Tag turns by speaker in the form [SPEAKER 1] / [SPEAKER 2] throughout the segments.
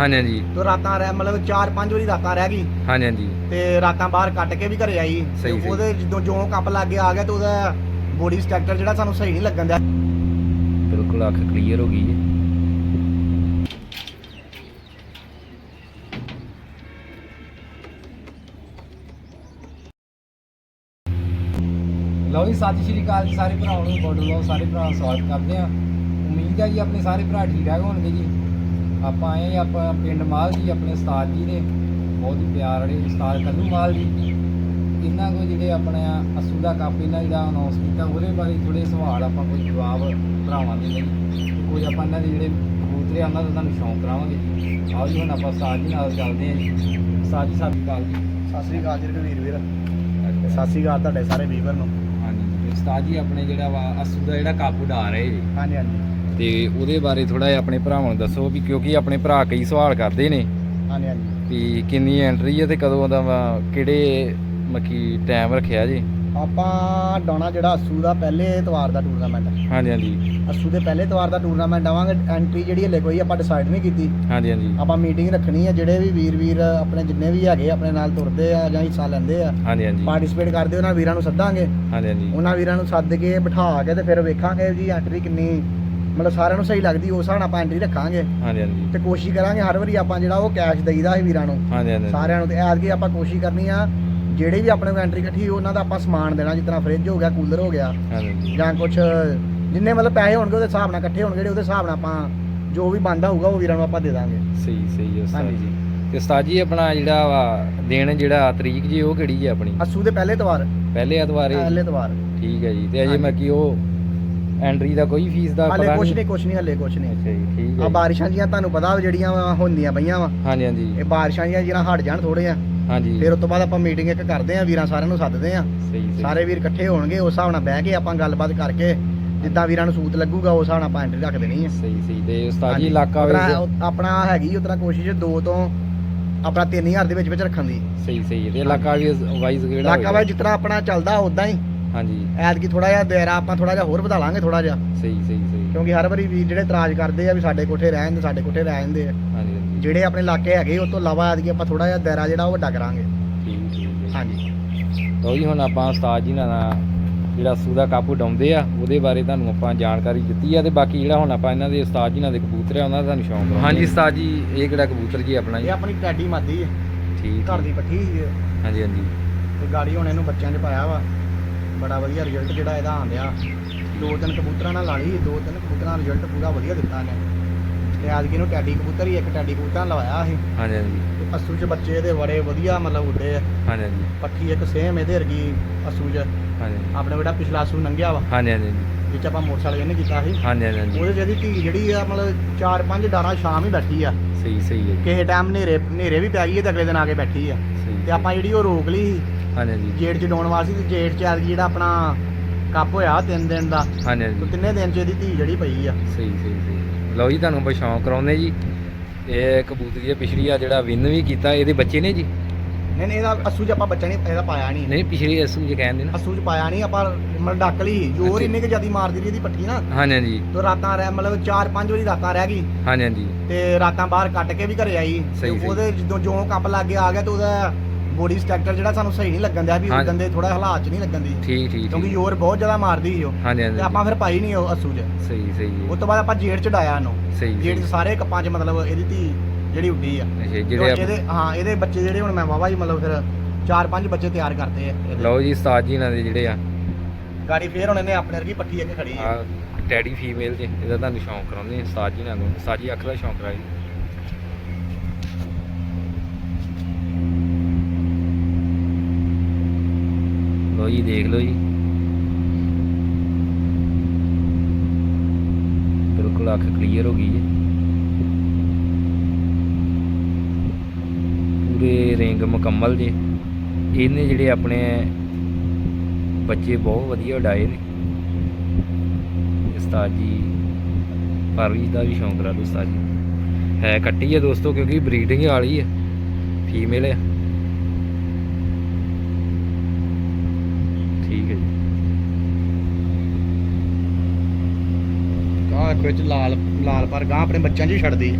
[SPEAKER 1] ਹਾਂਜੀ ਹਾਂਜੀ।
[SPEAKER 2] ਤੇ ਰਾਤਾਂ ਰਹਿ ਮਤਲਬ 4-5 ਵਾਰੀ ਰਾਤਾਂ ਰਹਿ ਗਈ।
[SPEAKER 1] ਹਾਂਜੀ ਹਾਂਜੀ।
[SPEAKER 2] ਤੇ ਰਾਤਾਂ ਬਾਹਰ ਕੱਟ ਕੇ ਵੀ ਘਰੇ ਆਈ। ਤੇ
[SPEAKER 1] ਸਹੀ, ਸਹੀ।
[SPEAKER 2] ਉਹਦੇ ਜਦੋਂ ਜੋ ਕੱਪ ਲੱਗ ਗਿਆ ਆ ਗਿਆ ਤੇ ਉਹਦਾ ਬੋਡੀ ਸਟਰਕਚਰ ਜਿਹੜਾ ਸਾਨੂੰ ਸਹੀ ਨਹੀਂ ਲੱਗਣ ਦਿਆ।
[SPEAKER 1] ਬਿਲਕੁਲ ਅੱਖ ਕਲੀਅਰ ਹੋ ਗਈ ਹੈ। ਲਓ ਜੀ ਸਤਿ ਸ਼੍ਰੀ ਅਕਾਲ ਜੀ ਸਾਰੇ ਭਰਾਵਾਂ ਨੂੰ ਬੋਡੋ ਲਓ ਸਾਰੇ ਭਰਾਵਾਂ ਦਾ ਸਵਾਗਤ ਕਰਦੇ ਆ ਉਮੀਦ ਹੈ ਜੀ ਆਪਣੇ ਸਾਰੇ ਭਰਾ ਠੀਕ ਠਾਕ ਹੋਣਗੇ ਜੀ। ਆਪਾਂ ਆਏ ਆਪਾਂ ਪਿੰਡ ਮਾਲ ਜੀ ਆਪਣੇ ਉਸਤਾਦ ਜੀ ਨੇ ਬਹੁਤ ਹੀ ਪਿਆਰ ਵਾਲੇ ਉਸਤਾਦ ਕੱਲੂ ਮਾਲ ਜੀ। ਇਹਨਾਂ ਕੋ ਜਿਹੜੇ ਆਪਣੇ ਅਸੂ ਦਾ ਕੱਪ ਇਹਨਾਂ ਜਿਹੜਾ ਅਨਾਉਂਸ ਕੀਤਾ ਉਹਦੇ ਬਾਰੇ ਥੋੜੇ ਸਵਾਲ ਆਪਾਂ ਕੋਈ ਜਵਾਬ ਭਰਾਵਾਂ ਦੇ ਲਈ। ਤੇ ਕੋਈ ਆਪਾਂ ਇਹਨਾਂ ਦੇ ਜਿਹੜੇ ਕਬੂਤਰੇ ਆ, ਉਹਨਾਂ ਦਾ ਤੁਹਾਨੂੰ ਸ਼ੌਂਕ ਕਰਾਵਾਂਗੇ ਜੀ। ਆਓ ਜੀ ਹੁਣ ਆਪਾਂ ਉਸਤਾਦ ਜੀ ਨਾਲ ਚੱਲਦੇ ਹਾਂ ਜੀ। ਉਸਤਾਦ ਜੀ ਸ਼੍ਰੀ ਅਕਾਲ ਜੀ।
[SPEAKER 2] ਸਤਿ ਸ੍ਰੀ ਅਕਾਲ ਜੀ ਰਘਵੀਰ ਵੀਰ। ਸਤਿ ਸ੍ਰੀ ਅਕਾਲ ਤੁਹਾਡੇ ਸਾਰੇ ਵੀਵਰ ਨੂੰ।
[SPEAKER 1] ਹਾਂਜੀ ਉਸਤਾਦ ਜੀ ਆਪਣੇ ਜਿਹੜਾ ਵਾ ਅਸੂ ਦਾ ਜਿਹੜਾ ਕੱਪ ਉਡਾ ਰਹੇ ਜੀ।
[SPEAKER 2] ਹਾਂਜੀ ਹਾਂਜੀ।
[SPEAKER 1] ਤੇ ਉਹਦੇ ਬਾਰੇ ਥੋੜਾ ਜਿਹਾ ਆਪਣੇ ਭਰਾਵਾਂ ਨੂੰ ਦੱਸੋ ਵੀ ਕਿਉਂਕਿ ਆਪਣੇ ਭਰਾ ਕਈ ਸਵਾਲ ਕਰਦੇ ਨੇ।
[SPEAKER 2] ਹਾਂਜੀ ਹਾਂਜੀ।
[SPEAKER 1] ਵੀ ਕਿੰਨੀ ਐਂਟਰੀ ਹੈ ਤੇ ਕਦੋਂ ਦਾ ਵਾ ਕਿਹੜੇ ਮੱਕੀ ਟਾਈਮ ਰੱਖਿਆ ਜੀ?
[SPEAKER 2] ਆਪਾਂ ਡਾਉਣਾ ਜਿਹੜਾ ਅਸੂ ਦਾ ਪਹਿਲੇ ਐਤਵਾਰ ਦਾ ਟੂਰਨਾਮੈਂਟ
[SPEAKER 1] ਹਾਂਜੀ ਹਾਂਜੀ।
[SPEAKER 2] ਅਸੂ ਦੇ ਪਹਿਲੇ ਐਤਵਾਰ ਦਾ ਟੂਰਨਾਮੈਂਟ ਆਵਾਂਗੇ ਐਂਟਰੀ ਜਿਹੜੀ ਹਲੇ ਕੋਈ ਆਪਾਂ ਡਿਸਾਈਡ ਨਹੀਂ ਕੀਤੀ।
[SPEAKER 1] ਹਾਂਜੀ ਹਾਂਜੀ।
[SPEAKER 2] ਆਪਾਂ ਮੀਟਿੰਗ ਰੱਖਣੀ ਹੈ ਜਿਹੜੇ ਵੀ ਵੀਰ ਵੀਰ ਆਪਣੇ ਜਿੰਨੇ ਵੀ ਹੈਗੇ ਆਪਣੇ ਨਾਲ ਤੁਰਦੇ ਆ ਜਾਂ ਹਿੱਸਾ ਲੈਂਦੇ ਆ
[SPEAKER 1] ਹਾਂਜੀ ਹਾਂਜੀ।
[SPEAKER 2] ਪਾਰਟਿਸਿਪੇਟ ਕਰਦੇ ਉਹਨਾਂ ਵੀਰਾਂ ਨੂੰ ਸੱਦਾਂਗੇ।
[SPEAKER 1] ਹਾਂਜੀ ਹਾਂਜੀ।
[SPEAKER 2] ਉਹਨਾਂ ਵੀਰਾਂ ਨੂੰ ਸੱਦ ਕੇ ਬਿਠਾ ਕੇ ਤੇ ਫਿਰ ਵੇਖਾਂਗੇ ਜੀ ਐਂਟਰੀ ਕਿੰਨੀ ਮਤਲਬ ਸਾਰਿਆਂ ਨੂੰ ਸਹੀ ਲੱਗਦੀ ਉਸ ਹਿਸਾਬ ਨਾਲ ਆਪਾਂ ਐਂਟਰੀ ਰੱਖਾਂਗੇ।
[SPEAKER 1] ਹਾਂਜੀ ਹਾਂਜੀ।
[SPEAKER 2] ਤੇ ਕੋਸ਼ਿਸ਼ ਕਰਾਂਗੇ ਹਰ ਵਾਰੀ ਆਪਾਂ ਜਿਹੜਾ ਉਹ ਕੈਸ਼ ਦੇਈਦਾ ਹੈ ਵੀਰਾਂ ਨੂੰ।
[SPEAKER 1] ਹਾਂਜੀ ਹਾਂਜੀ।
[SPEAKER 2] ਸਾਰਿਆਂ ਨੂੰ ਤੇ ਐਤਕੀ ਆਪਾਂ ਕੋਸ਼ਿਸ਼ ਕਰਨੀ ਆ ਜਿਹੜੇ ਵੀ ਆਪਣੇ ਕੋਲ ਐਂਟਰੀ ਇਕੱਠੀ ਉਹਨਾਂ ਦਾ ਆਪਾਂ ਸਮਾਨ ਦੇਣਾ ਜਿਸ ਤਰ੍ਹਾਂ ਫ੍ਰਿਜ ਹੋ ਗਿਆ ਕੂਲਰ ਹੋ ਗਿਆ
[SPEAKER 1] ਹਾਂਜੀ
[SPEAKER 2] ਜਾਂ ਕੁਝ ਜਿੰਨੇ ਮਤਲਬ ਪੈਸੇ ਹੋਣਗੇ ਉਹਦੇ ਹਿਸਾਬ ਨਾਲ ਇਕੱਠੇ ਹੋਣਗੇ ਜਿਹੜੇ ਉਹਦੇ ਹਿਸਾਬ ਨਾਲ ਆਪਾਂ ਜੋ ਵੀ ਬੰਦਾ ਹੋਊਗਾ ਉਹ ਵੀਰਾਂ ਨੂੰ ਆਪਾਂ ਦੇ ਦਾਂਗੇ।
[SPEAKER 1] ਸਹੀ ਸਹੀ ਹੈ ਉਸਤਾਦ
[SPEAKER 2] ਹਾਂਜੀ।
[SPEAKER 1] ਜੀ। ਤੇ ਉਸਤਾਦ ਜੀ ਆਪਣਾ ਜਿਹੜਾ ਵਾ ਦਿਨ ਜਿਹੜਾ ਤਰੀਕ ਜੀ ਉਹ ਕਿਹੜੀ ਹੈ ਆਪਣੀ?
[SPEAKER 2] ਅਸੂ ਦੇ ਪਹਿਲੇ ਤਵਾਰ
[SPEAKER 1] ਪਹਿਲੇ ਐਤਵਾਰ ਹੈ?
[SPEAKER 2] ਪਹਿਲੇ ਤਵਾਰ
[SPEAKER 1] ਠੀਕ ਹੈ ਜੀ ਤੇ ਅਜੇ
[SPEAKER 2] ਹਾਂਜੀ।
[SPEAKER 1] ਮੈਂ ਕੀ ਉਹ ਐਂਟਰੀ ਦਾ ਕੋਈ ਫੀਸ ਦਾ
[SPEAKER 2] ਹਲੇ
[SPEAKER 1] ਪਤਾ ਨਹੀਂ।
[SPEAKER 2] ਨਹੀਂ ਕੁਝ ਨਹੀਂ ਹਲੇ ਕੁਝ ਨਹੀਂ।
[SPEAKER 1] ਅੱਛਾ ਜੀ ਠੀਕ
[SPEAKER 2] ਆ
[SPEAKER 1] ਹੈ
[SPEAKER 2] ਬਾਰਿਸ਼ਾਂ ਜੀਆਂ ਤੁਹਾਨੂੰ ਪਤਾ ਵਾ ਜਿਹੜੀਆਂ ਵਾਂ ਹੁੰਦੀਆਂ ਪਈਆਂ ਵਾ।
[SPEAKER 1] ਹਾਂਜੀ ਹਾਂਜੀ।
[SPEAKER 2] ਇਹ ਬਾਰਿਸ਼ਾਂ ਜੀਆਂ ਜਿਹੜਾ ਹਟ ਜਾਣ ਥੋੜੇ ਆ
[SPEAKER 1] ਹਾਂਜੀ।
[SPEAKER 2] ਫਿਰ ਉਸ ਤੋਂ ਬਾਅਦ ਆਪਾਂ ਮੀਟਿੰਗ ਇੱਕ ਕਰਦੇ ਆ ਵੀਰਾਂ ਸਾਰਿਆਂ ਨੂੰ ਸੱਦਦੇ ਆ
[SPEAKER 1] ਸਹੀ ਸਹੀ।
[SPEAKER 2] ਸਾਰੇ ਵੀਰ ਇਕੱਠੇ ਹੋਣਗੇ ਉਸ ਹਿਸਾਬ ਨਾਲ ਬਹਿ ਕੇ ਆਪਾਂ ਗੱਲਬਾਤ ਕਰਕੇ ਜਿੱਦਾਂ ਵੀਰਾਂ ਨੂੰ ਸੂਤ ਲੱਗੂਗਾ ਉਸ ਹਿਸਾਬ ਨਾਲ ਆਪਾਂ ਐਂਟਰੀ ਰੱਖ ਦੇਣੀ ਆ।
[SPEAKER 1] ਸਹੀ ਸਹੀ। ਤੇ ਉਸਤਾਦ ਜੀ
[SPEAKER 2] ਹਾਂਜੀ।
[SPEAKER 1] ਇਲਾਕਾ
[SPEAKER 2] ਉਤਰਾ- ਉਹ- ਆਪਣਾ ਹੈਗੀ ਉਤਰਾ ਕੋਸ਼ਿਸ਼ ਦੋ ਤੋਂ ਆਪਣਾ 3000 ਦੇ ਵਿੱਚ ਵਿੱਚ ਰੱਖਣ ਦੀ।
[SPEAKER 1] ਸਹੀ ਸਹੀ। ਤੇ ਇਲਾਕਾ ਵੀ ਵਾਈਜ਼ ਕਿਹੜਾ
[SPEAKER 2] ਇਲਾਕਾ
[SPEAKER 1] ਹੋਏਗਾ?
[SPEAKER 2] ਵਾ ਤਰ੍ਹਾਂ ਆਪਣਾ ਚੱਲਦਾ ਉਦਾਂ ਹੀ।
[SPEAKER 1] ਹਾਂਜੀ।
[SPEAKER 2] ਐਤਕੀ ਥੋੜਾ ਜਿਹਾ ਦਾਇਰਾ ਆਪਾਂ ਥੋੜਾ ਜਿਹਾ ਹੋਰ ਵਧਾ ਲਾਂਗੇ ਥੋੜਾ ਜਿਹਾ।
[SPEAKER 1] ਸਹੀ ਸਹੀ ਸਹੀ।
[SPEAKER 2] ਕਿਉਂਕਿ ਹਰ ਵਾਰੀ ਵੀਰ ਜਿਹੜੇ ਇਤਰਾਜ਼ ਕਰਦੇ ਆ ਵੀ ਸਾਡੇ ਕੋਠੇ ਰਹਿਣ ਦੇ ਸਾਡੇ ਕੋਠੇ ਰਹਿਣ ਦੇ ਆ।
[SPEAKER 1] ਹਾਂਜੀ ਹਾਂਜੀ।
[SPEAKER 2] ਜਿਹੜੇ ਆਪਣੇ ਇਲਾਕੇ ਹੈਗੇ ਉਹ ਤੋਂ ਇਲਾਵਾ ਐਤਕੀ ਆਪਾਂ ਥੋੜਾ ਜਿਹਾ ਦਾਇਰਾ ਜਿਹੜਾ ਉਹ ਵੱਡਾ ਕਰਾਂਗੇ।
[SPEAKER 1] ਠੀਕ ਠੀਕ ਹੈ
[SPEAKER 2] ਹਾਂਜੀ।
[SPEAKER 1] ਲਓ ਜੀ ਹੁਣ ਆਪਾਂ ਉਸਤਾਦ ਜੀ ਨਾਲ ਜਿਹੜਾ ਸੂ ਦਾ ਕਾਬੂ ਡਾਉਂਦੇ ਆ ਉਹਦੇ ਬਾਰੇ ਤੁਹਾਨੂੰ ਆਪਾਂ ਜਾਣਕਾਰੀ ਦਿੱਤੀ ਆ ਤੇ ਬਾਕੀ ਜਿਹੜਾ ਹੁਣ ਆਪਾਂ ਇਹਨਾਂ ਦੇ ਉਸਤਾਦ ਜੀ ਨਾਲ ਦੇ ਕਬੂਤਰ ਆ ਉਹਨਾਂ ਦਾ ਤੁਹਾਨੂੰ ਸ਼ੌਂਕ ਹਾਂਜੀ ਉਸਤਾਦ ਜੀ ਇਹ ਕਿਹੜਾ ਕਬੂਤਰ ਜੀ ਆਪਣਾ
[SPEAKER 2] ਇਹ ਆਪਣੀ ਟੈਡੀ ਮਾਦੀ ਹੈ
[SPEAKER 1] ਠੀਕ
[SPEAKER 2] ਘਰ ਦੀ ਪੱਠੀ ਇਹ।
[SPEAKER 1] ਹਾਂਜੀ ਹਾਂਜੀ।
[SPEAKER 2] ਤੇ ਗਾੜੀ ਹੁਣ ਇਹਨੂੰ ਬੱਚਿਆਂ 'ਚ ਪਾਇਆ ਵਾ। ਬੜਾ ਵਧੀਆ ਰਿਜ਼ਲਟ ਜਿਹੜਾ ਇਹਦਾ ਆਂਦਿਆ ਦੋ ਤਿੰਨ ਕਬੂਤਰਾਂ ਨਾਲ ਲਾ ਲਈ ਦੋ ਤਿੰਨ ਕਬੂਤਰਾਂ ਦਾ ਰਿਜ਼ਲਟ ਪੂਰਾ ਵਧੀਆ ਦਿੱਤਾ ਨੇ ਤੇ ਐਤਕੀ ਨੂੰ ਟੈਡੀ ਕਬੂਤਰ ਹੀ ਇੱਕ ਟੈਡੀ ਕਬੂਤਰ ਲਵਾਇਆ ਸੀ।
[SPEAKER 1] ਹਾਂਜੀ ਹਾਂਜੀ।
[SPEAKER 2] ਤੇ ਅਸੂ 'ਚ ਬੱਚੇ ਇਹਦੇ ਬੜੇ ਵਧੀਆ ਮਤਲਬ ਉੱਡੇ ਆ।
[SPEAKER 1] ਹਾਂਜੀ ਹਾਂਜੀ।
[SPEAKER 2] ਪੱਠੀ ਇੱਕ ਸੇਮ ਇਹਦੇ ਵਰਗੀ ਅਸੂ 'ਚ।
[SPEAKER 1] ਹਾਂਜੀ
[SPEAKER 2] ਆਪਣੇ ਬੇਟਾ ਪਿਛਲਾ ਅਸੂ ਲੰਘਿਆ ਵਾ।
[SPEAKER 1] ਹਾਂਜੀ ਹਾਂਜੀ
[SPEAKER 2] ਜਿੱਚ ਆਪਾਂ ਮੋਟਰਸਾਈਕਲ ਇਹਨੇ ਕੀਤਾ ਸੀ।
[SPEAKER 1] ਹਾਂਜੀ ਹਾਂਜੀ
[SPEAKER 2] ਉਹਦੇ ਜਿਹਦੀ ਧੀ ਜਿਹੜੀ ਆ ਮਤਲਬ ਚਾਰ ਪੰਜ ਡਾਰਾਂ ਸ਼ਾਮ ਹੀ ਬੈਠੀ ਆ।
[SPEAKER 1] ਸਹੀ ਸਹੀ ਹੈ ਜੀ,
[SPEAKER 2] ਕਿਸੇ ਟਾਈਮ ਹਨੇਰੇ ਹਨੇਰੇ ਵੀ ਪੈ ਗਈ ਤੇ ਅਗਲੇ ਦਿਨ ਆ ਕੇ ਬੈਠੀ ਆ।
[SPEAKER 1] ਸਹੀ
[SPEAKER 2] ਤੇ ਆਪਾਂ ਜਿਹੜੀ ਉਹ ਰੋਕ ਲਈ ਸੀ।
[SPEAKER 1] ਹਾਂਜੀ ਹਾਂਜੀ।
[SPEAKER 2] ਚ ਡਾਉਣ ਵਾਸਤੇ ਤੇ ਜੇੜ ਚ ਐਤਕੀ ਜਿਹੜਾ ਆਪਣਾ ਕੱਪ ਹੋਇਆ ਤਿੰਨ ਦਿਨ ਦਾ
[SPEAKER 1] ਹਾਂਜੀ
[SPEAKER 2] ਤੇ
[SPEAKER 1] ਹਾਂਜੀ
[SPEAKER 2] ਤਿੰਨੇ ਦਿਨ ਚ ਇਹਦੀ ਧੀ ਜਿਹੜੀ ਪਈ ਆ।
[SPEAKER 1] ਸਹੀ ਸਹੀ ਸਹੀ। ਲਓ ਜੀ ਤੁਹਾਨੂੰ ਆਪਾਂ ਸ਼ੌਂਕ ਕਰਾਉਂਦੇ ਜੀ। ਇਹ ਕਬੂਤਰੀ ਆ ਪਿਛਲੀ ਆ ਜਿਹੜਾ ਵਿਨ ਵੀ ਕੀਤਾ ਇਹਦੇ ਬੱਚੇ ਨੇ ਜੀ?
[SPEAKER 2] ਨਹੀਂ ਨਹੀਂ ਇਹਦਾ ਅਸੂ ਚ ਆਪਾਂ ਬੱਚਾ ਨਹੀਂ ਇਹਦਾ ਪਾਇਆ ਨਹੀਂ।
[SPEAKER 1] ਨਹੀਂ ਪਿਛਲੀ ਅਸੂ ਜੇ ਕਹਿੰਦੇ ਨਾ।
[SPEAKER 2] ਅਸੂ ਚ ਪਾਇਆ ਨਹੀਂ ਆਪਾਂ ਮਤਲਬ ਡੱਕ ਲਈ। ਜੋਰ
[SPEAKER 1] ਅੱਛਾ।
[SPEAKER 2] ਇੰਨੇ ਕਿ ਜਿਆਦੀ ਮਾਰਦੀ ਰਹੀ ਇਹਦੀ ਪੱਠੀ ਨਾ।
[SPEAKER 1] ਹਾਂਜੀ ਹਾਂਜੀ।
[SPEAKER 2] ਤੇ ਰਾਤਾਂ ਰਹਿ ਮਤਲਬ ਚਾਰ ਪੰਜ ਵਾਰੀ ਰਾਤਾਂ ਰਹਿ ਗਈ।
[SPEAKER 1] ਹਾਂਜੀ ਹਾਂਜੀ।
[SPEAKER 2] ਤੇ ਰਾਤਾਂ ਬਾਹਰ ਕੱਟ ਕੇ ਵੀ ਘਰੇ ਆਈ। ਤੇ
[SPEAKER 1] ਸਹੀ, ਸਹੀ।
[SPEAKER 2] ਉਹਦੇ ਜਦੋਂ ਜੋ ਕੱਪ ਲੱਗ ਗਿਆ ਆ ਗਿਆ ਤੇ ਉਹਦਾ ਬੋਡੀ ਸਟਰਕਚਰ ਜਿਹੜਾ ਸਾਨੂੰ ਸਹੀ ਨਹੀਂ ਲੱਗਣ ਦਿਆ ਵੀ
[SPEAKER 1] ਹਾਂ।
[SPEAKER 2] ਉਦੋਂ ਦੇ ਥੋੜਾ ਹਾਲਾਤ ਚ ਨਹੀਂ ਲੱਗਣ ਦੀ
[SPEAKER 1] ਠੀਕ ਠੀਕ
[SPEAKER 2] ਕਿਉਂਕਿ
[SPEAKER 1] ਠੀਕ।
[SPEAKER 2] ਜ਼ੋਰ ਬਹੁਤ ਜ਼ਿਆਦਾ ਮਾਰਦੀ ਸੀ ਉਹ।
[SPEAKER 1] ਹਾਂਜੀ
[SPEAKER 2] ਤੇ
[SPEAKER 1] ਹਾਂਜੀ
[SPEAKER 2] ਆਪਾਂ ਫਿਰ ਪਾਈ ਨਹੀਂ ਉਹ ਅਸੂ ਚ।
[SPEAKER 1] ਸਹੀ ਸਹੀ
[SPEAKER 2] ਉਸ
[SPEAKER 1] ਹੈ
[SPEAKER 2] ਤੋਂ ਬਾਅਦ ਆਪਾਂ ਜੇੜ ਚੜਾਇਆ ਇਹਨੂੰ
[SPEAKER 1] ਸਹੀ
[SPEAKER 2] ਜੇੜ
[SPEAKER 1] ਸਹੀ
[SPEAKER 2] ਚ ਸਾਰੇ ਕੱਪਾਂ ਚ ਮਤਲਬ ਇਹਦੀ ਧੀ ਜਿਹੜੀ ਉੱਡੀ ਆ।
[SPEAKER 1] ਅੱਛਾ ਜਿਹੜੇ
[SPEAKER 2] ਇਹਦੇ ਹਾਂ ਇਹਦੇ ਬੱਚੇ ਜਿਹੜੇ ਹੁਣ ਮੈਂ ਵਾਵਾ ਹੀ ਮਤਲਬ ਫਿਰ ਚਾਰ ਪੰਜ ਬੱਚੇ ਤਿਆਰ ਕਰਤੇ ਆ ਇਹਦੇ।
[SPEAKER 1] ਲਓ ਜੀ ਉਸਤਾਦ ਜੀ ਨਾਲ ਦੇ ਜਿਹੜੇ ਆ।
[SPEAKER 2] ਗਾੜੀ ਫੇਰ ਹੁਣ ਇਹਨੇ ਆਪਣੇ ਵਰਗੀ ਪੱਠੀ ਇੱਕ ਖੜੀ ਆ।
[SPEAKER 1] ਆ ਫੀਮੇਲ ਦੇ ਇਹਦਾ ਤੁਹਾਨੂੰ ਸ਼ੌਂਕ ਕਰਾਉਂਦੇ ਆ ਉਸਤਾਦ ਜੀ ਨਾਲ ਨੂੰ। ਉਸਤਾਦ ਜੀ ਅੱਖ ਦਾ ਸ਼ੌਂਕ ਕਰਾਈ ਲਓ ਜੀ, ਦੇਖ ਲਓ ਜੀ। ਬਿਲਕੁਲ ਅੱਖ ਕਲੀਅਰ ਹੋ ਗਈ ਹੈ ਪੂਰੇ ਰਿੰਗ ਮੁਕੰਮਲ ਜੇ। ਇਹਨੇ ਜਿਹੜੇ ਆਪਣੇ ਬੱਚੇ ਬਹੁਤ ਵਧੀਆ ਉਡਾਏ ਨੇ। ਉਸਤਾਦ ਜੀ ਪਰਵਿਸ਼ ਦਾ ਵੀ ਸ਼ੌਂਕ ਰੱਖਦਾ ਉਸਤਾਦ ਜੀ। ਹੈ ਕੱਟੀ ਹੈ ਦੋਸਤੋ, ਕਿਉਂਕਿ ਬਰੀਡਿੰਗ ਵਾਲੀ ਹੈ ਫੀਮੇਲ ਹੈ ਜੀ
[SPEAKER 2] ਆਹ ਦੇਖੋ ਇਹ ਚ ਲਾਲ ਲਾਲ ਪਰ ਗਾਂ ਆਪਣੇ ਬੱਚਿਆਂ 'ਚ ਹੀ ਛੱਡਦੀ।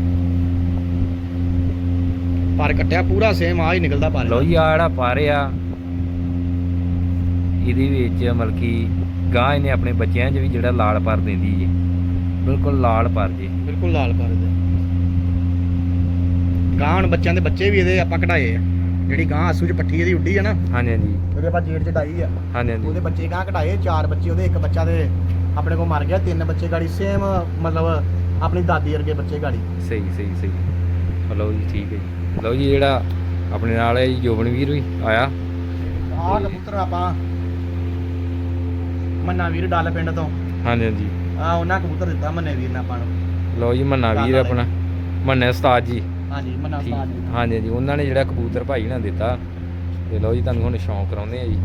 [SPEAKER 2] ਪਰ ਕੱਟਿਆ ਪੂਰਾ ਸੇਮ ਆ ਹੀ ਨਿਕਲਦਾ ਪਰ।
[SPEAKER 1] ਲਓ ਜੀ ਆ ਜਿਹੜਾ ਪਰ ਆ ਇਹਦੇ ਵਿੱਚ ਮਤਲਬ ਕਿ ਗਾਂ ਇਹਨੇ ਆਪਣੇ ਬੱਚਿਆਂ 'ਚ ਵੀ ਜਿਹੜਾ ਲਾਲ ਪਰ ਦਿੰਦੀ ਜੀ। ਬਿਲਕੁਲ ਲਾਲ ਪਰ ਜੀ।
[SPEAKER 2] ਬਿਲਕੁਲ ਲਾਲ ਪਰ ਦੇ ਗਾਂ ਹੁਣ ਬੱਚਿਆਂ ਦੇ ਬੱਚੇ ਵੀ ਇਹਦੇ ਆਪਾਂ ਕਢਾਏ ਆ। ਜਿਹੜੀ ਗਾਂ ਅਸੂ ਚ ਪੱਠੀ ਇਹਦੀ ਉੱਡੀ ਆ ਨਾ
[SPEAKER 1] ਹਾਂਜੀ ਹਾਂਜੀ।
[SPEAKER 2] ਉਹਦੇ ਆਪਾਂ ਜੇੜ ਚ ਡਾਈ ਆ।
[SPEAKER 1] ਹਾਂਜੀ ਹਾਂਜੀ।
[SPEAKER 2] ਉਹਦੇ ਬੱਚੇ ਗਾਂ ਕਢਾਏ ਚਾਰ ਬੱਚੇ ਉਹਦੇ ਇੱਕ ਬੱਚਾ ਦੇ ਆਪਣੇ ਕੋਲ ਮਰ ਗਿਆ ਤਿੰਨ ਬੱਚੇ ਗਾੜੀ ਸੇਮ ਮਤਲਬ ਆਪਣੀ ਦਾਦੀ ਵਰਗੇ ਬੱਚੇ ਗਾੜੀ।
[SPEAKER 1] ਸਹੀ ਸਹੀ ਸਹੀ। ਲਓ ਜੀ ਠੀਕ ਹੈ ਜੀ। ਲਓ ਜੀ ਜਿਹੜਾ ਆਪਣੇ ਨਾਲ ਹੈ ਜੀ ਜੋਬਨਵੀਰ ਵੀ ਆਇਆ।
[SPEAKER 2] ਆਹ ਕਬੂਤਰ ਆਪਾਂ ਮੰਨਾ ਵੀਰ ਡੱਲ ਪਿੰਡ ਤੋਂ।
[SPEAKER 1] ਹਾਂਜੀ ਹਾਂਜੀ।
[SPEAKER 2] ਆ ਉਹਨਾਂ ਕਬੂਤਰ ਦਿੱਤਾ ਮੰਨੇ ਵੀਰ ਨੇ ਆਪਾਂ ਨੂੰ।
[SPEAKER 1] ਲਓ ਜੀ ਮੰਨਾ ਵੀਰ ਆਪਣਾ। ਮੰਨੇ ਉਸਤਾਦ ਜੀ।
[SPEAKER 2] ਹਾਂਜੀ ਮੰਨਾ
[SPEAKER 1] ਠੀਕ।
[SPEAKER 2] ਉਸਤਾਦ ਜੀ
[SPEAKER 1] ਹਾਂਜੀ ਹਾਂਜੀ ਉਹਨਾਂ ਨੇ ਜਿਹੜਾ ਕਬੂਤਰ ਭਾਈ ਨਾਲ ਦਿੱਤਾ ਤੇ ਲਓ ਜੀ ਤੁਹਾਨੂੰ ਹੁਣ ਸ਼ੌਂਕ ਕਰਾਉਂਦੇ ਆ ਜੀ।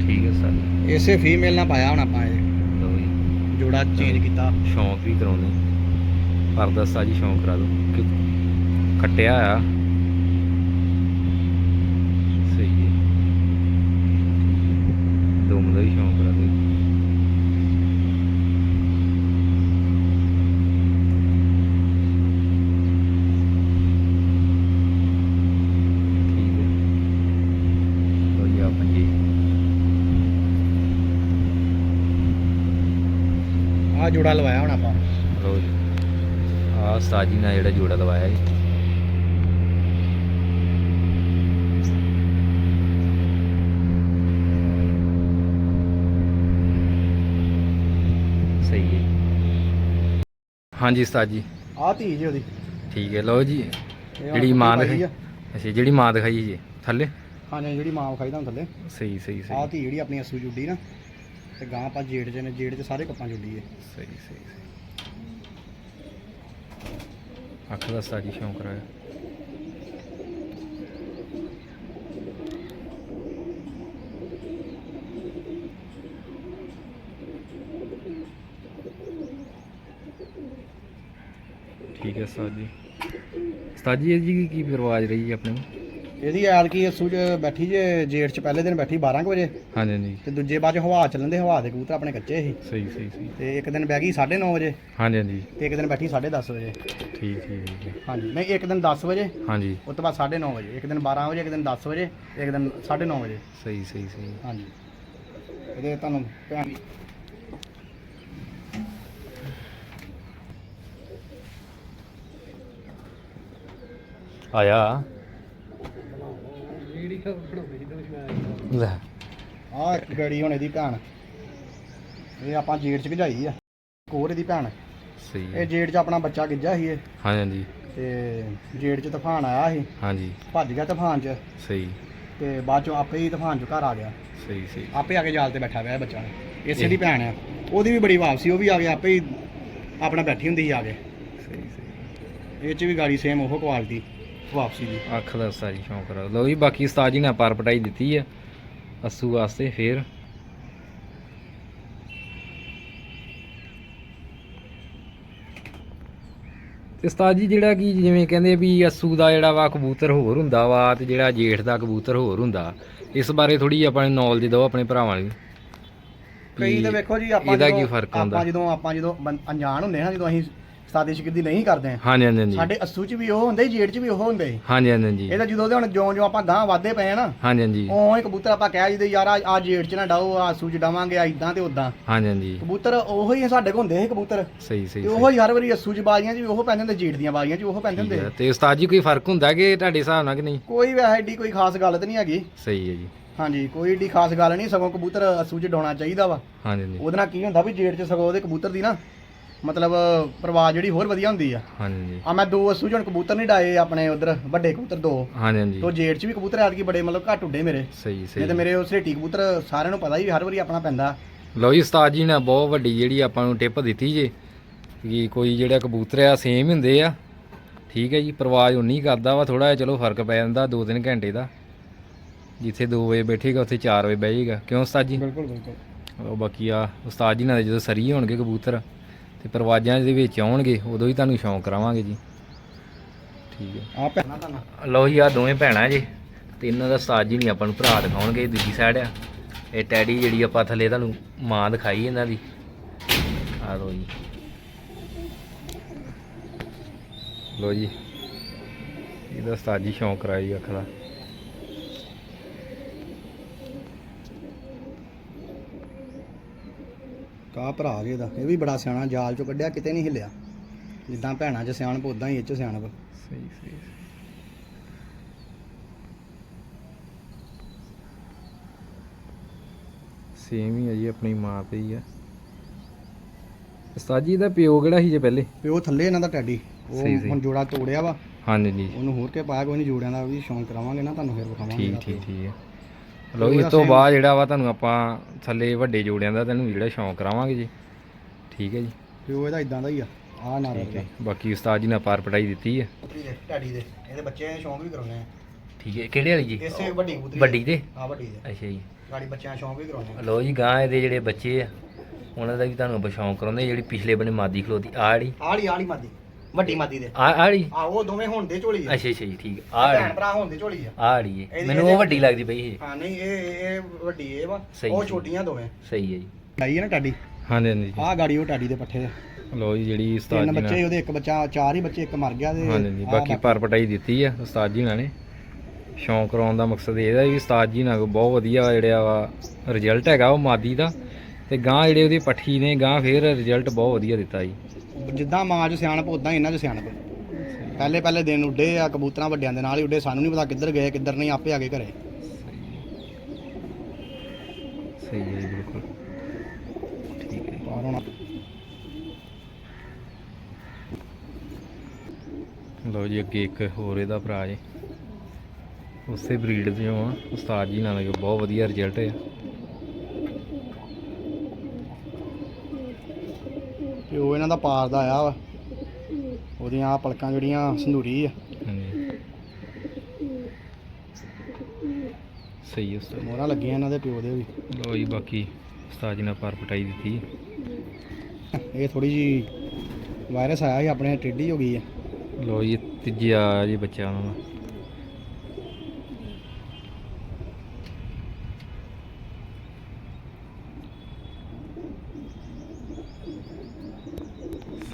[SPEAKER 1] ਠੀਕ ਹੈ ਸਰ।
[SPEAKER 2] ਇਸੇ ਫੀਮੇਲ ਨਾਲ ਪਾਇਆ ਹੁਣ ਆਪਾਂ ਇਹ।
[SPEAKER 1] ਲਓ ਜੀ।
[SPEAKER 2] ਜੋੜਾ ਚੇਂਜ ਕੀਤਾ।
[SPEAKER 1] ਸ਼ੌਂਕ ਵੀ ਕਰਾਉਂਦੇ ਪਰ ਦੱਸਾ ਜੀ ਸ਼ੌਂਕ ਕਰਾ ਦੋ। ਕਿ ਕੱਟਿਆ ਆ। ਸਹੀ ਹੈ। ਦਮ ਦਾ ਹੀ ਸ਼ੌਂਕ ਕਰਾ ਦੋ ਆ
[SPEAKER 2] ਆ ਜੋੜਾ ਲਵਾਇਆ ਹੁਣ ਆਪਾਂ।
[SPEAKER 1] ਲਓ ਜੀ। ਆ ਸਾਜੀ ਨਾਲ ਜਿਹੜਾ ਜੋੜਾ ਲਵਾਇਆ ਜੀ ਸਹੀ ਹੈ। ਹਾਂਜੀ ਉਸਤਾਦ ਜੀ।
[SPEAKER 2] ਆ ਧੀ ਜੀ ਉਹਦੀ।
[SPEAKER 1] ਠੀਕ ਹੈ ਲਓ ਜੀ ਜਿਹੜੀ ਮਾਂ ਦਿਖਾਈ।
[SPEAKER 2] ਆ।
[SPEAKER 1] ਅੱਛਾ ਜਿਹੜੀ ਮਾਂ ਦਿਖਾਈ ਜੀ ਥੱਲੇ?
[SPEAKER 2] ਹਾਂਜੀ ਜਿਹੜੀ ਮਾਂ ਵਿਖਾਈ ਤੁਹਾਨੂੰ ਥੱਲੇ।
[SPEAKER 1] ਸਹੀ ਸਹੀ
[SPEAKER 2] ਆ
[SPEAKER 1] ਸਹੀ
[SPEAKER 2] ਧੀ ਜਿਹੜੀ ਆਪਣੀ ਅਸੂ ਜੁੱਡੀ ਨਾ ਤੇ ਗਾਂ ਆਪਾਂ ਜੇੜ ਚ ਨੇ ਜੇੜ ਚ ਸਾਰੇ ਕੱਪਾਂ ਜੁੱਡੀ
[SPEAKER 1] ਸਹੀ ਸਹੀ ਸਹੀ। ਅੱਖ ਦਾ ਸਾਜੀ ਸ਼ੌਂਕ ਕਰਾਇਆ ਠੀਕ ਹੈ ਉਸਤਾਦ ਜੀ ਉਸਤਾਦ ਜੀ ਇਹ ਜੀ ਕੀ ਪਰਵਾਜ ਰਹੀ ਹੈ ਆਪਣੇ? ਨੂੰ?
[SPEAKER 2] ਇਹਦੀ ਐਲ ਕੀ ਅਸੂ ਚ ਬੈਠੀ ਜੇ ਜੇੜ ਚ ਪਹਿਲੇ ਦਿਨ ਬੈਠੀ 12 ਕੁ ਵਜੇ।
[SPEAKER 1] ਹਾਂਜੀ ਹਾਂਜੀ।
[SPEAKER 2] ਤੇ ਦੂਜੇ ਬਾਅਦ ਚ ਹਵਾ ਚੱਲਣ ਦੇ ਹਵਾ ਦੇ ਕਬੂਤਰ ਆਪਣੇ ਕੱਚੇ ਸੀ।
[SPEAKER 1] ਸਹੀ ਸਹੀ ਸਹੀ।
[SPEAKER 2] ਤੇ ਇੱਕ ਦਿਨ ਬਹਿ ਗਈ 9:30 ਵਜੇ।
[SPEAKER 1] ਹਾਂਜੀ ਹਾਂਜੀ।
[SPEAKER 2] ਤੇ ਇੱਕ ਦਿਨ ਬੈਠੀ 10:30 ਵਜੇ।
[SPEAKER 1] ਠੀਕ ਠੀਕ ਠੀਕ ਹੈ।
[SPEAKER 2] ਹਾਂਜੀ ਨਹੀਂ ਇੱਕ ਦਿਨ 10 ਵਜੇ
[SPEAKER 1] ਹਾਂਜੀ।
[SPEAKER 2] ਉਸ ਤੋਂ ਬਾਅਦ 9:30 ਵਜੇ ਇੱਕ ਦਿਨ 12 ਵਜੇ ਇੱਕ ਦਿਨ 10 ਵਜੇ ਇੱਕ ਦਿਨ 9:30 ਵਜੇ।
[SPEAKER 1] ਸਹੀ ਸਹੀ ਸਹੀ।
[SPEAKER 2] ਹਾਂਜੀ। ਇਹਦੇ ਤੁਹਾਨੂੰ ਭੈਣ
[SPEAKER 1] ਆਇਆ। ਲੈ।
[SPEAKER 2] ਆਹ ਇੱਕ ਗੜੀ ਹੁਣ ਇਹਦੀ ਭੈਣ। ਇਹ ਆਪਾਂ ਜੇੜ ਚ ਭਜਾਈ ਆ। ਕੋਰ ਇਹਦੀ ਭੈਣ।
[SPEAKER 1] ਸਹੀ
[SPEAKER 2] ਇਹ ਜੇੜ ਚ ਆਪਣਾ ਬੱਚਾ ਗਿੱਜਾ ਸੀ ਇਹ।
[SPEAKER 1] ਹਾਂਜੀ।
[SPEAKER 2] ਤੇ ਜੇੜ ਚ ਤੂਫਾਨ ਆਇਆ ਸੀ।
[SPEAKER 1] ਹਾਂਜੀ।
[SPEAKER 2] ਭੱਜ ਗਿਆ ਤੂਫਾਨ ਚ।
[SPEAKER 1] ਸਹੀ।
[SPEAKER 2] ਤੇ ਬਾਅਦ ਚੋਂ ਆਪੇ ਹੀ ਤੂਫਾਨ ਚ ਘਰ ਆ ਗਿਆ।
[SPEAKER 1] ਸਹੀ ਸਹੀ।
[SPEAKER 2] ਆਪੇ ਆ ਕੇ ਜਾਲ ਤੇ ਬੈਠਾ ਇਹ ਬੱਚਾ। ਇਸੇ ਦੀ ਭੈਣ ਆ। ਉਹਦੀ ਵੀ ਬੜੀ ਵਾਪਸੀ ਉਹ ਵੀ ਆ ਗਿਆ ਆਪੇ ਹੀ ਆਪਣਾ ਬੈਠੀ ਹੁੰਦੀ ਸੀ ਆ ਕੇ।
[SPEAKER 1] ਸਹੀ ਸਹੀ।
[SPEAKER 2] ਇਹ ਚ ਵੀ ਗਾੜੀ ਸੇਮ ਉਹ ਕੁਆਲਿਟੀ ਵਾਪਸੀ ਦੀ।
[SPEAKER 1] ਅੱਖ ਦਾ ਸਾਰੀ ਸ਼ੌਂਕ ਰੱਖ ਲਓ ਜੀ ਬਾਕੀ ਉਸਤਾਦ ਜੀ ਨੇ ਪਰ ਪਟਾਈ ਦਿੱਤੀ ਆ। ਅਸੂ ਵਾਸਤੇ ਫੇਰ। ਤੇ ਉਸਤਾਦ ਜੀ ਜਿਹੜਾ ਕਿ ਜਿਵੇਂ ਕਹਿੰਦੇ ਵੀ ਅਸੂ ਦਾ ਜਿਹੜਾ ਵਾ ਕਬੂਤਰ ਹੋਰ ਹੁੰਦਾ ਵਾ ਤੇ ਜਿਹੜਾ ਜੇਠ ਦਾ ਕਬੂਤਰ ਹੋਰ ਹੁੰਦਾ ਇਸ ਬਾਰੇ ਥੋੜੀ ਆਪਾਂ ਨੂੰ ਨੌਲੇਜ ਦਿਓ ਆਪਣੇ ਭਰਾਵਾਂ ਨੂੰ
[SPEAKER 2] ਕਈ ਤਾਂ ਵੇਖੋ ਜੀ ਆਪਾਂ
[SPEAKER 1] ਇਹਦਾ ਕੀ
[SPEAKER 2] ਜਦੋਂ-
[SPEAKER 1] ਫ਼ਰਕ ਹੁੰਦਾ
[SPEAKER 2] ਆਪਾਂ ਜਦੋਂ ਆਪਾਂ ਜਦੋਂ ਅਣਜਾਣ ਹੁੰਦੇ ਹਾਂ ਜਦੋਂ ਅਸੀਂ ਸਾਦੀ ਸ਼ਿਕਦੀ ਨਹੀਂ ਕਰਦੇ
[SPEAKER 1] ਹਾਂਜੀ ਹਾਂਜੀ ਹਾਂਜੀ।
[SPEAKER 2] ਸਾਡੇ ਅਸੂ ਚ ਵੀ ਉਹ ਹੁੰਦੇ ਜੇੜ ਚ ਵੀ ਉਹ ਹੁੰਦੇ।
[SPEAKER 1] ਹਾਂਜੀ ਹਾਂਜੀ ਹਾਂਜੀ।
[SPEAKER 2] ਇਹਦਾ ਜਦੋਂ ਦੇ ਹੁਣ ਜਿਉਂ ਜਿਉਂ ਆਪਾਂ ਗਾਂ ਵਾਧੇ ਪਏ ਆ ਨਾ
[SPEAKER 1] ਹਾਂਜੀ ਹਾਂਜੀ।
[SPEAKER 2] ਉਹ ਹੀ ਕਬੂਤਰ ਆਪਾਂ ਕਹਿ ਜਿੱਦੇ ਯਾਰ ਆ ਜੇੜ ਚ ਨਾ ਡਾਓ ਆ ਅਸੂ ਚ ਡਾਵਾਂਗੇ ਆ ਇਦਾਂ ਤੇ ਉਦਾਂ
[SPEAKER 1] ਹਾਂਜੀ ਹਾਂਜੀ।
[SPEAKER 2] ਕਬੂਤਰ ਉਹੋ ਹੀ ਸਾਡੇ ਕੋਲ ਹੁੰਦੇ ਸੀ ਕਬੂਤਰ।
[SPEAKER 1] ਸਹੀ ਸਹੀ
[SPEAKER 2] ਤੇ ਉਹੋ ਹੀ ਹਰ ਵਾਰੀ ਅਸੂ ਚ ਬਾਜ਼ੀਆਂ ਚ ਵੀ ਉਹ ਪੈਂਦੇ ਹੁੰਦੇ ਜੇੜ ਦੀਆਂ ਬਾਜ਼ੀਆਂ ਚ ਉਹ ਪੈਂਦੇ ਹੁੰਦੇ।
[SPEAKER 1] ਤੇ ਉਸਤਾਦ ਜੀ ਕੋਈ ਫ਼ਰਕ ਹੁੰਦਾ ਕਿ ਤੁਹਾਡੇ ਹਿਸਾਬ ਨਾਲ ਕਿ ਨਹੀਂ?
[SPEAKER 2] ਕੋਈ ਵੈਸੇ ਏਡੀ ਕੋਈ ਖਾਸ ਗੱਲ ਤੇ ਨਹੀਂ ਹੈਗੀ।
[SPEAKER 1] ਸਹੀ ਹੈ ਜੀ।
[SPEAKER 2] ਹਾਂਜੀ ਕੋਈ ਏਡੀ ਖਾਸ ਗੱਲ ਨਹੀਂ ਸਗੋਂ ਕਬੂਤਰ ਅਸੂ ਚ ਡਾਉਣਾ ਚਾਹੀਦਾ ਵਾ।
[SPEAKER 1] ਹਾਂਜੀ ਹਾਂਜੀ।
[SPEAKER 2] ਉਹਦੇ ਨਾਲ ਕੀ ਹੁੰਦਾ ਵੀ ਜੇੜ ਚ ਸਗੋਂ ਉਹਦੇ ਕਬੂਤਰ ਦੀ ਨਾ ਮਤਲਬ ਪਰਵਾਜ਼ ਜਿਹੜੀ ਹੋਰ ਵਧੀਆ ਹੁੰਦੀ ਆ।
[SPEAKER 1] ਹਾਂਜੀ।
[SPEAKER 2] ਆ ਮੈਂ ਦੋ ਅਸੂ ਜਣ ਕਬੂਤਰ ਨਹੀਂ ਡਾਏ ਆਪਣੇ ਉਧਰ ਵੱਡੇ ਕਬੂਤਰ ਦੋ।
[SPEAKER 1] ਹਾਂਜੀ ਹਾਂਜੀ।
[SPEAKER 2] ਤੋ ਜੇੜ ਚ ਵੀ ਕਬੂਤਰ ਐਤਕੀ ਬੜੇ ਮਤਲਬ ਘੱਟ ਉੱਡੇ ਮੇਰੇ।
[SPEAKER 1] ਸਹੀ
[SPEAKER 2] ਨਹੀਂ
[SPEAKER 1] ਸਹੀ
[SPEAKER 2] ਤੇ ਮੇਰੇ ਉਹ ਸਲੇਟੀ ਕਬੂਤਰ ਸਾਰਿਆਂ ਨੂੰ ਪਤਾ ਹੀ ਹਰ ਵਾਰੀ ਆਪਣਾ ਪੈਂਦਾ।
[SPEAKER 1] ਲਓ ਜੀ ਉਸਤਾਦ ਜੀ ਨੇ ਬਹੁਤ ਵੱਡੀ ਜਿਹੜੀ ਆਪਾਂ ਨੂੰ ਟਿਪ ਦਿੱਤੀ ਜੇ ਕਿ ਕੋਈ ਜਿਹੜਾ ਕਬੂਤਰ ਆ ਸੇਮ ਹੀ ਹੁੰਦੇ ਆ। ਠੀਕ ਹੈ ਜੀ ਪਰਵਾਜ਼ ਉਨੀ ਕਰਦਾ ਵਾ ਥੋੜਾ ਜਿਹਾ ਚਲੋ ਫ਼ਰਕ ਪੈ ਜਾਂਦਾ 2-3 ਘੰਟੇ ਦਾ। ਜਿੱਥੇ 2 ਵਜੇ ਬੈਠੇਗਾ ਉੱਥੇ 4 ਵਜੇ ਬਹਿ ਜਾਏਗਾ ਕਿਉਂ ਉਸਤਾਦ ਜੀ?
[SPEAKER 2] ਬਿਲਕੁਲ ਬਿਲਕੁਲ।
[SPEAKER 1] ਉਹ ਬਾਕੀ ਆ ਉਸਤਾਦ ਜੀ ਨਾਲ ਜਦੋਂ ਸਰੀ ਹੋਣਗੇ ਕਬੂਤਰ। ਤੇ ਪਰਵਾਜ਼ਾਂ ਦੇ ਵਿੱਚ ਆਉਣਗੇ ਉਦੋਂ ਹੀ ਤੁਹਾਨੂੰ ਸ਼ੌਂਕ ਕਰਾਵਾਂਗੇ ਜੀ। ਠੀਕ ਹੈ।
[SPEAKER 2] ਆ ਪੈਣਾ ਤਾਂ
[SPEAKER 1] ਲਓ ਜੀ ਆ ਦੋਵੇਂ ਭੈਣਾਂ ਜੀ। ਤੇ ਇਹਨਾਂ ਦਾ ਉਸਤਾਦ ਜੀ ਨਹੀਂ ਆਪਾਂ ਨੂੰ ਭਰਾ ਦਿਖਾਉਣਗੇ ਦੂਜੀ ਸਾਈਡ ਆ। ਇਹ ਟੈਡੀ ਜਿਹੜੀ ਆਪਾਂ ਥੱਲੇ ਤੁਹਾਨੂੰ ਮਾਂ ਦਿਖਾਈ ਇਹਨਾਂ ਦੀ। ਆ ਲਓ ਜੀ। ਲਓ ਜੀ। ਇਹਦਾ ਉਸਤਾਦ ਜੀ ਸ਼ੌਂਕ ਕਰਾਈ ਅੱਖ ਦਾ।
[SPEAKER 2] ਕਾ ਭਰਾ ਜੇ ਦਾ ਇਹ ਵੀ ਬੜਾ ਸਿਆਣਾ ਜਾਲ ਚੋਂ ਕੱਢਿਆ ਕਿਤੇ ਨਹੀਂ ਹਿੱਲਿਆ। ਜਿੱਦਾਂ ਭੈਣਾਂ 'ਚ ਸਿਆਣਪ ਉਦਾਂ ਹੀ ਇਹ 'ਚ ਸਿਆਣਪ।
[SPEAKER 1] ਸਹੀ ਸਹੀ। ਸੇਮ ਹੀ ਹੈ ਜੀ ਆਪਣੀ ਮਾਂ ਤੇ ਹੀ ਆ। ਉਸਤਾਦ ਜੀ ਦਾ ਪਿਓ ਕਿਹੜਾ ਸੀ ਜੇ ਪਹਿਲੇ?
[SPEAKER 2] ਉਹ ਥੱਲੇ ਇਹਨਾਂ ਦਾ ਟੈਡੀ। ਉਹ
[SPEAKER 1] ਸਹੀ, ਸਹੀ।
[SPEAKER 2] ਹੁਣ ਜੋੜਾ ਤੋੜਿਆ ਵਾ।
[SPEAKER 1] ਹਾਂਜੀ ਜੀ
[SPEAKER 2] ਉਹਨੂੰ ਹੋਰ ਕੇ ਪਾਇਆ ਕੋਈ ਨਹੀਂ ਜੋੜਿਆਂ ਦਾ ਵੀ ਸ਼ੌਂਕ ਕਰਾਵਾਂਗੇ ਨਾ ਤੁਹਾਨੂੰ ਫਿਰ ਵਿਖਾਵਾਂਗੇ
[SPEAKER 1] ਠੀਕ ਠੀਕ
[SPEAKER 2] ਪਿਓ।
[SPEAKER 1] ਠੀਕ ਹੈ।
[SPEAKER 2] ਉਹਦਾ
[SPEAKER 1] ਇਸ ਤੋਂ ਬਾਅਦ ਜਿਹੜਾ ਵਾ ਤੁਹਾਨੂੰ ਆਪਾਂ ਥੱਲੇ ਵੱਡੇ ਜੋੜਿਆਂ ਦਾ ਤੈਨੂੰ ਜਿਹੜਾ ਸ਼ੌਂਕ ਕਰਾਵਾਂਗੇ ਜੀ। ਠੀਕ ਹੈ ਜੀ।
[SPEAKER 2] ਪਿਓ ਇਹਦਾ ਇਦਾਂ ਦਾ ਹੀ ਆ ਆ ਨਾ
[SPEAKER 1] ਠੀਕ ਹੈ ਬਾਕੀ ਉਸਤਾਦ ਜੀ ਨੇ ਪਾਰ ਪਟਾਈ ਦਿੱਤੀ ਹੈ।
[SPEAKER 2] ਕਬੂਤਰੀ ਦੇ ਇਹਦੇ ਬੱਚੇ ਦੇ ਸ਼ੌਂਕ ਵੀ ਕਰਾਉਣੇ ਆ।
[SPEAKER 1] ਠੀਕ ਹੈ ਕਿਹੜੇ ਵਾਲੀ ਜੀ?
[SPEAKER 2] ਇਸੇ ਵੱਡੀ ਕਬੂਤਰੀ
[SPEAKER 1] ਵੱਡੀ ਦੇ?
[SPEAKER 2] ਆ। ਵੱਡੀ ਦੇ।
[SPEAKER 1] ਅੱਛਾ ਜੀ।
[SPEAKER 2] ਗਾੜੀ ਬੱਚਿਆਂ ਦਾ ਸ਼ੌਂਕ ਵੀ ਕਰਾਉਣੇ ਆ।
[SPEAKER 1] ਲਓ ਜੀ ਗਾਂ ਇਹਦੇ ਜਿਹੜੇ ਬੱਚੇ ਆ ਉਹਨਾਂ ਦਾ ਵੀ ਤੁਹਾਨੂੰ ਆਪਾਂ ਸ਼ੌਂਕ ਕਰਾਉਂਦੇ ਜਿਹੜੀ ਪਿਛਲੇ ਬੰਨੇ ਮਾਦੀ ਖਲੋਤੀ ਆੜੀ
[SPEAKER 2] ਆੜੀ ਆੜੀ ਮਾਦੀ। ਵੱਡੀ ਮਾਦੀ ਦੇ।
[SPEAKER 1] ਆ ਆੜੀ
[SPEAKER 2] ਆ ਉਹ ਦੋਵੇਂ ਹੁਣ ਦੇ ਝੋਲੀ ਆ।
[SPEAKER 1] ਅੱਛਾ ਅੱਛਾ ਜੀ ਠੀਕ
[SPEAKER 2] ਭੈਣ
[SPEAKER 1] ਆੜੀ
[SPEAKER 2] ਭਰਾ ਹੁਣ ਦੇ ਝੋਲੀ ਆ।
[SPEAKER 1] ਆੜੀ ਹੈ
[SPEAKER 2] ਇਹਦੀ-
[SPEAKER 1] ਮੈਨੂੰ ਉਹ ਵੱਡੀ ਲੱਗਦੀ ਪਈ ਇਹ।
[SPEAKER 2] ਹਾਂ ਨਹੀਂ ਇਹ ਇਹ ਇਹ ਵੱਡੀ ਇਹ ਵਾ।
[SPEAKER 1] ਸਹੀ,
[SPEAKER 2] ਉਹ
[SPEAKER 1] ਸਹੀ।
[SPEAKER 2] ਛੋਟੀਆਂ ਦੋਵੇਂ।
[SPEAKER 1] ਸਹੀ ਹੈ ਜੀ।
[SPEAKER 2] ਲਾਈ ਹੈ ਨਾ ਟਾਡੀ?
[SPEAKER 1] ਹਾਂਜੀ ਹਾਂਜੀ
[SPEAKER 2] ਆਹ ਗਾੜੀ ਉਹ ਟਾਡੀ ਦੇ ਪੱਠੇ ਆ।
[SPEAKER 1] ਲਓ ਜੀ ਜਿਹੜੀ ਉਸਤਾਦ
[SPEAKER 2] ਤਿੰਨ
[SPEAKER 1] ਜੀ
[SPEAKER 2] ਬੱਚੇ ਉਹਦੇ ਇੱਕ ਬੱਚਾ ਚਾਰ ਹੀ ਬੱਚੇ ਇੱਕ ਮਰ ਗਿਆ ਤੇ
[SPEAKER 1] ਹਾਂਜੀ ਜੀ
[SPEAKER 2] ਆਹ
[SPEAKER 1] ਬਾਕੀ ਪਰ ਪਟਾਈ ਦਿੱਤੀ ਆ ਉਸਤਾਦ ਜੀ ਨਾਲ ਨੇ। ਸ਼ੌਂਕ ਕਰਾਉਣ ਦਾ ਮਕਸਦ ਇਹਦਾ ਵੀ ਉਸਤਾਦ ਜੀ ਨਾਲ ਬਹੁਤ ਵਧੀਆ ਜਿਹੜਾ ਵਾ ਰਿਜ਼ਲਟ ਹੈਗਾ ਉਹ ਮਾਦੀ ਦਾ। ਤੇ ਗਾਂ ਜਿਹੜੇ ਉਹਦੀ ਪੱਠੀ ਨੇ ਗਾਂ ਫੇਰ ਰਿਜ਼ਲਟ ਬਹੁਤ ਵਧੀਆ ਦਿੱਤਾ ਜੀ।
[SPEAKER 2] ਜਿੱਦਾਂ ਮਾਂ ਚ ਸਿਆਣਪ ਉਦਾਂ ਹੀ ਇਹਨਾਂ ਚ ਸਿਆਣਪ। ਪਹਿਲੇ ਪਹਿਲੇ ਦਿਨ ਉੱਡੇ ਆ ਕਬੂਤਰਾਂ ਵੱਡਿਆਂ ਦੇ ਨਾਲ ਹੀ ਉੱਡੇ ਸਾਨੂੰ ਨਹੀਂ ਪਤਾ ਕਿੱਧਰ ਗਏ ਕਿੱਧਰ ਨਹੀਂ ਆਪੇ ਆ ਗਏ ਘਰੇ।
[SPEAKER 1] ਸਹੀ ਹੈ ਜੀ ਬਿਲਕੁਲ। ਠੀਕ ਹੈ
[SPEAKER 2] ਬਾਹਰ ਹੋਣਾ।
[SPEAKER 1] ਲਓ ਜੀ ਅੱਗੇ ਇੱਕ ਹੋਰ ਇਹਦਾ ਭਰਾ ਜੀ ਉਸੇ ਬਰੀਡ ਦੇ ਆ ਉਸਤਾਦ ਜੀ ਨਾਲ ਬਹੁਤ ਵਧੀਆ ਰਿਜ਼ਲਟ ਹੈ
[SPEAKER 2] ਤੇ ਉਹ ਇਹਨਾਂ ਦਾ ਪਾਰ ਦਾ ਆਇਆ ਵਾ। ਉਹਦੀਆਂ ਆਹ ਪਲਕਾਂ ਜਿਹੜੀਆਂ ਸੰਧੂਰੀ ਆ।
[SPEAKER 1] ਹਾਂਜੀ। ਸਹੀ ਉਸਤਾਦ।
[SPEAKER 2] ਮੋਹਰਾਂ ਲੱਗੀਆਂ ਇਹਨਾਂ ਦੇ ਪਿਓ ਦੇ ਵੀ।
[SPEAKER 1] ਲਓ ਜੀ ਬਾਕੀ ਉਸਤਾਦ ਜੀ ਨੇ ਪਰ ਪਟਾਈ ਦਿੱਤੀ
[SPEAKER 2] ਇਹ ਥੋੜੀ ਜੀ ਵਾਇਰਸ ਆਇਆ ਸੀ ਆਪਣੇ ਟੇਢੀ ਹੋ ਗਈ ਆ।
[SPEAKER 1] ਲਓ ਜੀ ਤੀਜਾ ਜੀ ਬੱਚਾ ਉਹਨਾਂ ਦਾ।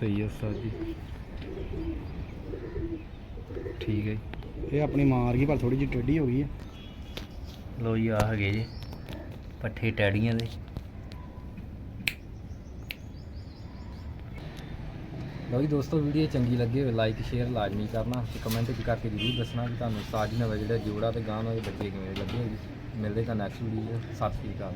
[SPEAKER 1] ਸਹੀ ਹੈ ਉਸਤਾਦ ਜੀ। ਠੀਕ ਹੈ ਜੀ।
[SPEAKER 2] ਇਹ ਆਪਣੀ ਮਾਂ ਵਰਗੀ ਪਰ ਥੋੜੀ ਜਿਹੀ ਟੇਢੀ ਹੋ ਗਈ ਆ।
[SPEAKER 1] ਲੋ ਜੀ ਆ ਹੈਗੇ ਜੀ ਪੱਠੇ ਟੈਡੀਆਂ ਦੇ। ਲੋ ਜੀ ਦੋਸਤੋ ਵੀਡੀਓ ਚੰਗੀ ਲੱਗੇ ਹੋਵੇ ਲਾਈਕ ਸ਼ੇਅਰ ਲਾਜ਼ਮੀ ਕਰਨਾ ਤੇ ਕਮੈਂਟ ਵੀ ਕਰਕੇ ਜ਼ਰੂਰ ਦੱਸਣਾ ਕਿ ਤੁਹਾਨੂੰ ਸਾਜ ਨਵਾਂ ਜਿਹੜਾ ਜੋੜਾ ਤੇ ਗਾਂ ਦੇ ਬੱਚੇ ਕਿਵੇਂ ਲੱਗੇ ਜੀ। ਮਿਲਦੇ ਤਾਂ ਨੈਕਸਟ ਵੀਡੀਓ ਸਤਿ ਸ੍ਰੀ ਅਕਾਲ।